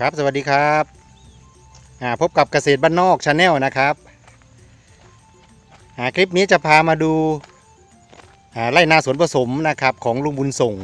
ครับสวัสดีครับพบกับเกษตรบ้านนอกชาแนลนะครับคลิปนี้จะพามาดูไร่นาสวนผสมนะครับของลุงบุญส่ง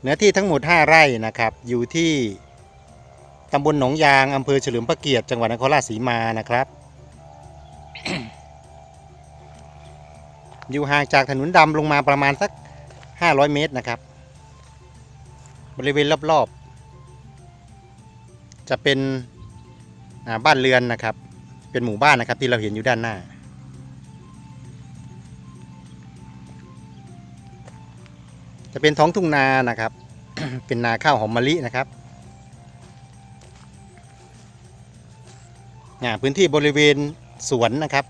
เนื้อที่ทั้งหมด 5 ไร่นะครับ อยู่ที่ตำบลหนองยางอำเภอเฉลิมพระเกียรติจังหวัดนครราชสีมานะครับ อยู่ห่างจากถนนดำลงมาประมาณสัก 500 เมตรนะครับ บริเวณรอบๆ จะเป็นบ้านเรือนนะครับ เป็นหมู่บ้านนะครับที่เราเห็นอยู่ด้านหน้า จะเป็นท้องทุ่งนานะครับ เป็นนาข้าวหอมมะลินะครับอ่าพื้นที่บริเวณสวนนะครับ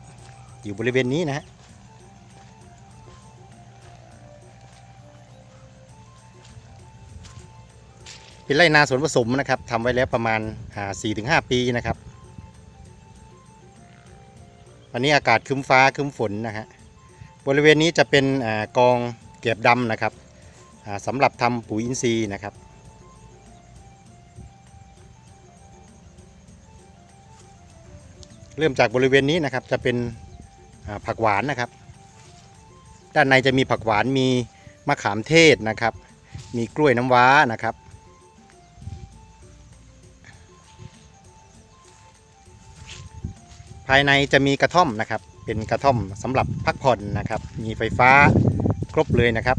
อยู่บริเวณนี้นะฮะ เป็นไร่นาสวนผสมนะครับทำไว้แล้วประมาณสี่ถึงห้าปีนะครับ วันนี้อากาศคึ้มฟ้าคึ้มฝนนะฮะบริเวณนี้จะเป็นอากองเก็บดำนะครับอ่าสำหรับทำปุ๋ยอินทรีย์นะครับเริ่มจากบริเวณนี้นะครับจะเป็นผักหวานนะครับ ด้านในจะมีผักหวานมีมะขามเทศนะครับ มีกล้วยน้ำว้านะครับ ภายในจะมีกระท่อมนะครับ เป็นกระท่อมสำหรับพักผ่อนนะครับ มีไฟฟ้าครบเลยนะครับ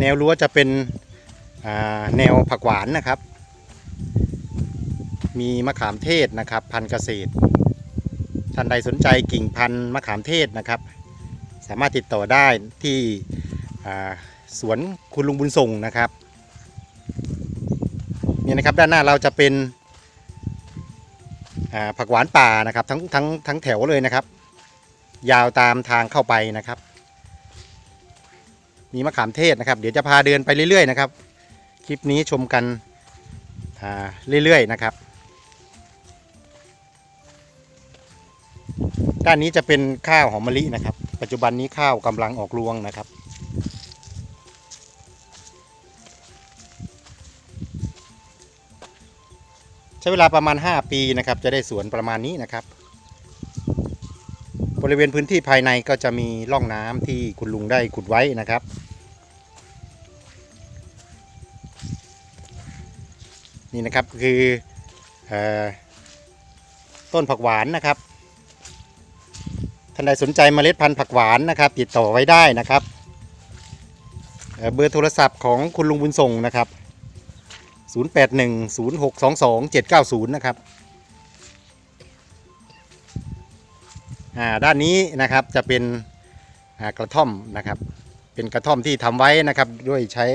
แนวรั้วจะเป็นแนวผักหวานนะครับ มีมะขามเทศนะครับ พันธุ์เกษตรท่านใดสนใจกิ่งพันธุ์มะขามเทศนะครับ สามารถติดต่อได้ที่สวนคุณลุงบุญส่งนะครับ นี่นะครับด้านหน้าเราจะเป็นผักหวานป่านะครับทั้งทั้งทั้งแถวเลยนะครับ ยาวตามทางเข้าไปนะครับ มีมะขามเทศนะครับ เดี๋ยวจะพาเดินไปเรื่อยๆนะครับ คลิปนี้ชมกันเรื่อยๆนะครับ ด้านนี้จะเป็นข้าวหอมมะลินะครับ ปัจจุบันนี้ข้าวกำลังออกรวงนะครับ ช้เวลาประมาณ 5 ปีนะครับ จะได้สวนประมาณนี้นะครับ บริเวณพื้นที่ภายในก็จะมีร่องน้ำที่คุณลุงได้ขุดไว้นะครับ นี่นะครับคืออต้นผักหวานนะครับท่านใดสนใจเมล็ดพันธุ์ผักหวานนะครับ ติดต่อไว้ได้นะครับเเบอร์โทรศัพท์ของคุณลุงบุญส่งนะครับ 0810622790 นะครับอ่าด้านนี้นะครับจะเป็นอ่ากระท่อมนะครับ เป็นกระท่อมที่ทำไว้นะครับด้วยใช้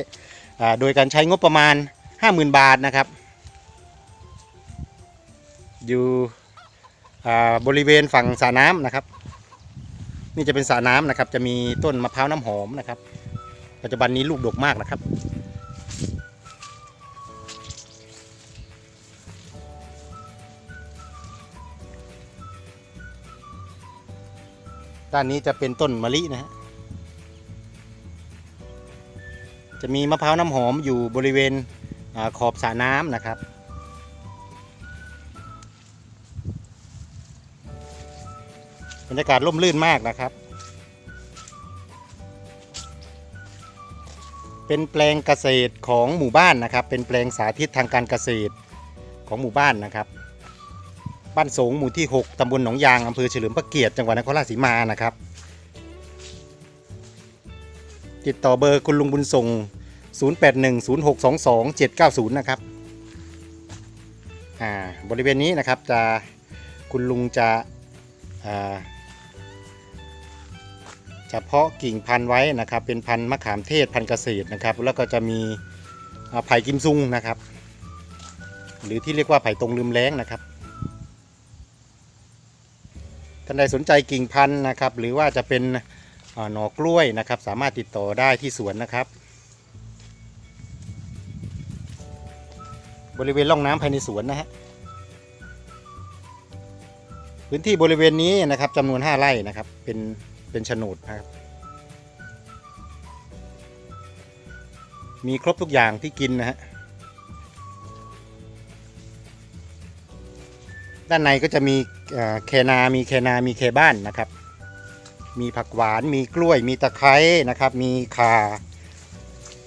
อ่าโดยการใช้งบประมาณ 50,000 บาทนะครับ อยู่อ่าบริเวณฝั่งสระน้ำนะครับ นี่จะเป็นสระน้ำนะครับ จะมีต้นมะพร้าวน้ำหอมนะครับ ปัจจุบันนี้ลูกดกมากนะครับ ด้านนี้จะเป็นต้นมะลินะฮะจะมีมะพร้าวน้ำหอมอยู่บริเวณอขอบสระน้ำนะครับ บรรยากาศร่มรื่นมากนะครับ เป็นแปลงเกษตรของหมู่บ้านนะครับ เป็นแปลงสาธิตทางการเกษตรของหมู่บ้านนะครับ บ้านสงหมู่ที่ 6 ตำบลหนองยาง อำเภอเฉลิมพระเกียรติ จังหวัดนครราชสีมานะครับ ติดต่อเบอร์คุณลุงบุญส่ง 0810622790 นะครับ อ่า บริเวณนี้นะครับจะคุณลุงจะอ่าจะเพาะกิ่งพันธุ์ไว้นะครับ เป็นพันธุ์มะขามเทศพันธุ์เกษตรนะครับ แล้วก็จะมีอ่าไผ่กิมซุงนะครับ หรือที่เรียกว่าไผ่ตรงลืมแล้งนะครับ ท่านใดสนใจกิ่งพันธุ์นะครับ หรือว่าจะเป็นหน่อกล้วยนะครับ สามารถติดต่อได้ที่สวนนะครับ บริเวณร่องน้ำภายในสวนนะฮะพื้นที่บริเวณนี้นะครับจำนวน 5 ไร่นะครับ เป็นเป็นโฉนดนะครับ มีครบทุกอย่างที่กินนะฮะ ด้านในก็จะมีเคนา มีเคนา มีเคบ้านนะครับ มีผักหวาน มีกล้วย มีตะไคร้นะครับ มีข่า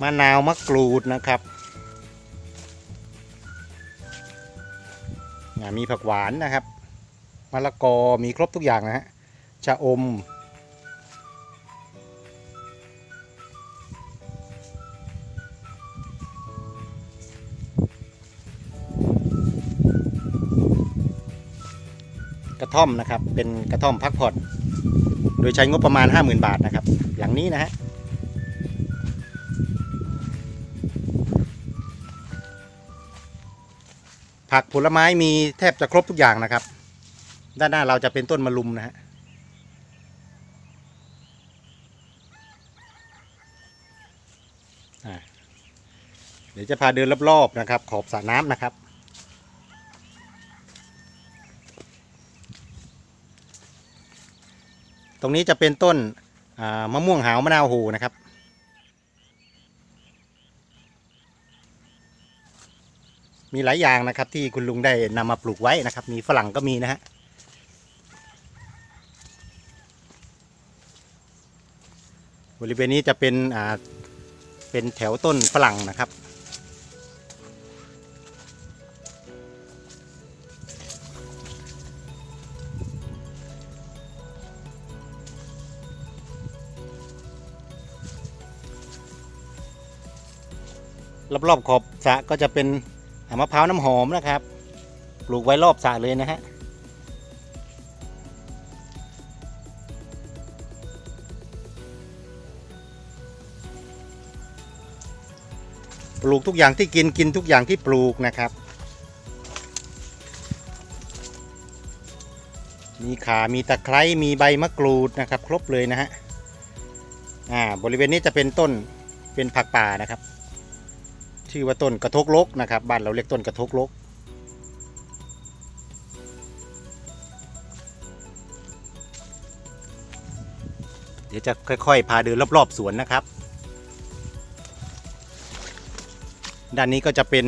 มะนาวมะกรูดนะครับ มีผักหวานนะครับ มะละกอ มีครบทุกอย่างนะฮะ ชะอม กระท่อมนะครับ เป็นกระท่อมพักผ่อน โดยใช้งบประมาณ 50,000 บาทนะครับ หลังนี้นะฮะผักผลไม้มีแทบจะครบทุกอย่างนะครับ ด้านหน้าเราจะเป็นต้นมะลุมนะฮะเดี๋ยวจะพาเดินรอบๆนะครับ ขอบสระน้ำนะครับ ตรงนี้จะเป็นต้นมะม่วงหาวมะนาวโหนะครับ มีหลายอย่างนะครับที่คุณลุงได้นำมาปลูกไว้นะครับ มีฝรั่งก็มีนะฮะบริเวณนี้จะเป็นเป็นแถวต้นฝรั่งนะครับ รอบๆขอบสระก็จะเป็นมะพร้าวน้ำหอมนะครับ ปลูกไว้รอบสระเลยนะฮะปลูกทุกอย่างที่กินกินทุกอย่างที่ปลูกนะครับ มีขามีตะไคร้มีใบมะกรูดนะครับ ครบเลยนะฮะอ่าบริเวณนี้จะเป็นต้นเป็นผักป่านะครับ ชื่อว่าต้นกระทกลกนะครับบ้านเราเรียกต้นกระทกลก เดี๋ยวจะค่อยๆ พาเดินรอบๆสวนนะครับ ด้านนี้ก็จะเป็น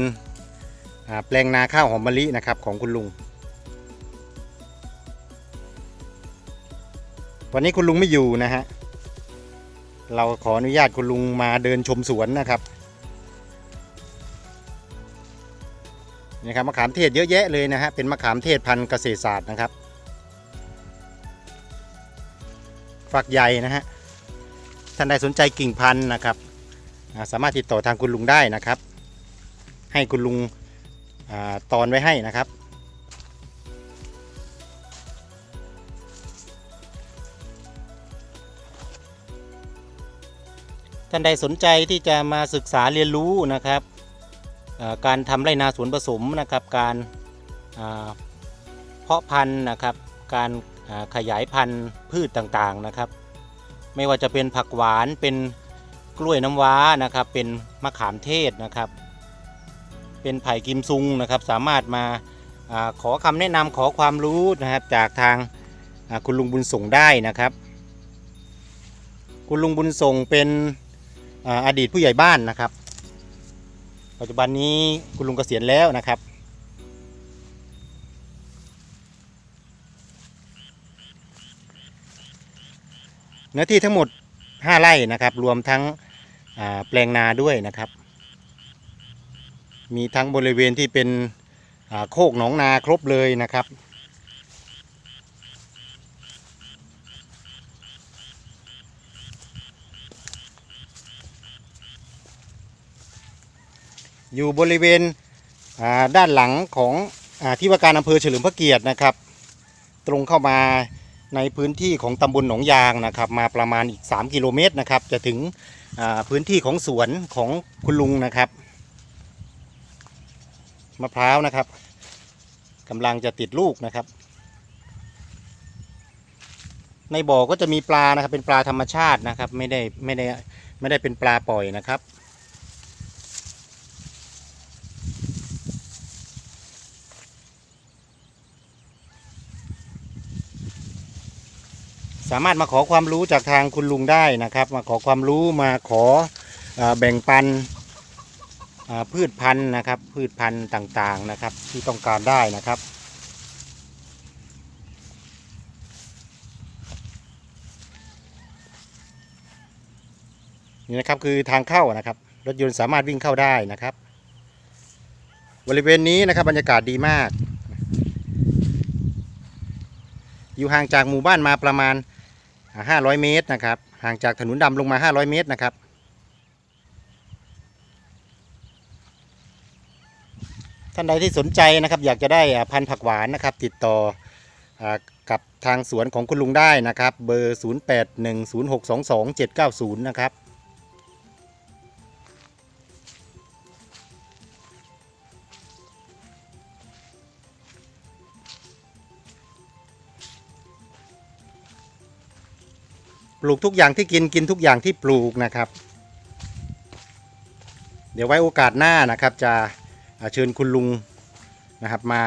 แปลงนาข้าวหอมมะลินะครับของคุณลุง วันนี้คุณลุงไม่อยู่นะฮะเราขออนุญาตคุณลุงมาเดินชมสวนนะครับ นี่ครับมะขามเทศเยอะแยะเลยนะฮะเป็นมะขามเทศพันธุ์เกษตรศาสตร์นะครับ ฝักใหญ่นะฮะท่านใดสนใจกิ่งพันธุ์นะครับสามารถติดต่อทางคุณลุงได้นะครับ ให้คุณลุงอตอนไว้ให้นะครับ ท่านใดสนใจที่จะมาศึกษาเรียนรู้นะครับ การทำไรนาสวนผสมนะครับ การเพาะพันธุ์นะครับ การขยายพันธุ์พืชต่างๆนะครับ ไม่ว่าจะเป็นผักหวานเป็นกล้วยน้ำว้านะครับ เป็นมะขามเทศนะครับ เป็นไผ่กิมซุงนะครับ สามารถมาอขอคำแนะนำขอความรู้นะครับจากทางคุณลุงบุญส่งได้นะครับ คุณลุงบุญส่งเป็นออดีตผู้ใหญ่บ้านนะครับ ปัจจุบันนี้คุณลุงเกษียณแล้วนะครับ เนื้อที่ทั้งหมด 5 ไร่นะครับ รวมทั้งแปลงนาด้วยนะครับ มีทั้งบริเวณที่เป็นโคกหนองนาครบเลยนะครับ อยู่บริเวณด้านหลังของอที่ว่าการอำเภอเฉลิมพระเกียรตินะครับ ตรงเข้ามาในพื้นที่ของตำบลหนองยางนะครับ มาประมาณอีก 3 กิโลเมตรนะครับ จะถึงพื้นที่ของสวนของคุณลุงนะครับมะพร้าวนะครับกำลังจะติดลูกนะครับ ในบ่อก็จะมีปลานะครับ เป็นปลาธรรมชาตินะครับ ไม่ได้ไม่ได้ไม่ได้เป็นปลาปล่อยนะครับามารถมาขอความรู้จากทางคุณลุงได้นะครับ มาขอความรู้มาขออแบ่งปันพืชพันธุ์นะครับ พืชพันธุ์ต่างๆนะครับ ที่ต้องการได้นะครับนี่นะครับคือทางเข้านะครับ รถยนต์สามารถวิ่งเข้าได้นะครับ บริเวณนี้นะครับบรรยากาศดีมาก อยู่ห่างจากหมู่บ้านมาประมาณ 500 เมตรนะครับ ห่างจากถนนดำลงมา 500 เมตรนะครับ ท่านใดที่สนใจนะครับ อยากจะได้พันธุ์ผักหวานนะครับ ติดต่ออกับทางสวนของคุณลุงได้นะครับ เบอร์ 0810622790 นะครับ ลูกทุกอย่างที่กินกินทุกอย่างที่ปลูกนะครับ เดี๋ยวไว้โอกาสหน้านะครับ จะเชิญคุณลุงนะครับมา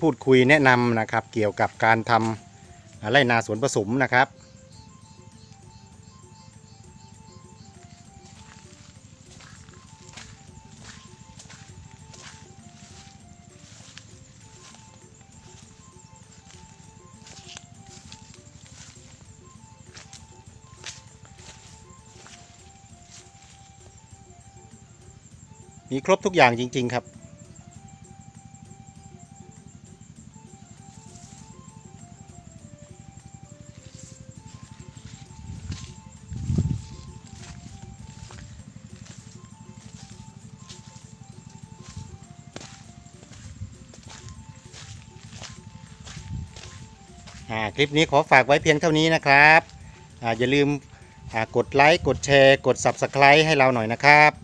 พูดคุยแนะนำนะครับ เกี่ยวกับการทำไรนาสวนผสมนะครับ มีครบทุกอย่างจริง ๆ ครับอ่าคลิปนี้ขอฝากไว้เพียงเท่านี้นะครับอ่าอย่าลืมอ่ากดไลค์ กดแชร์ กด Subscribe ให้เราหน่อยนะครับ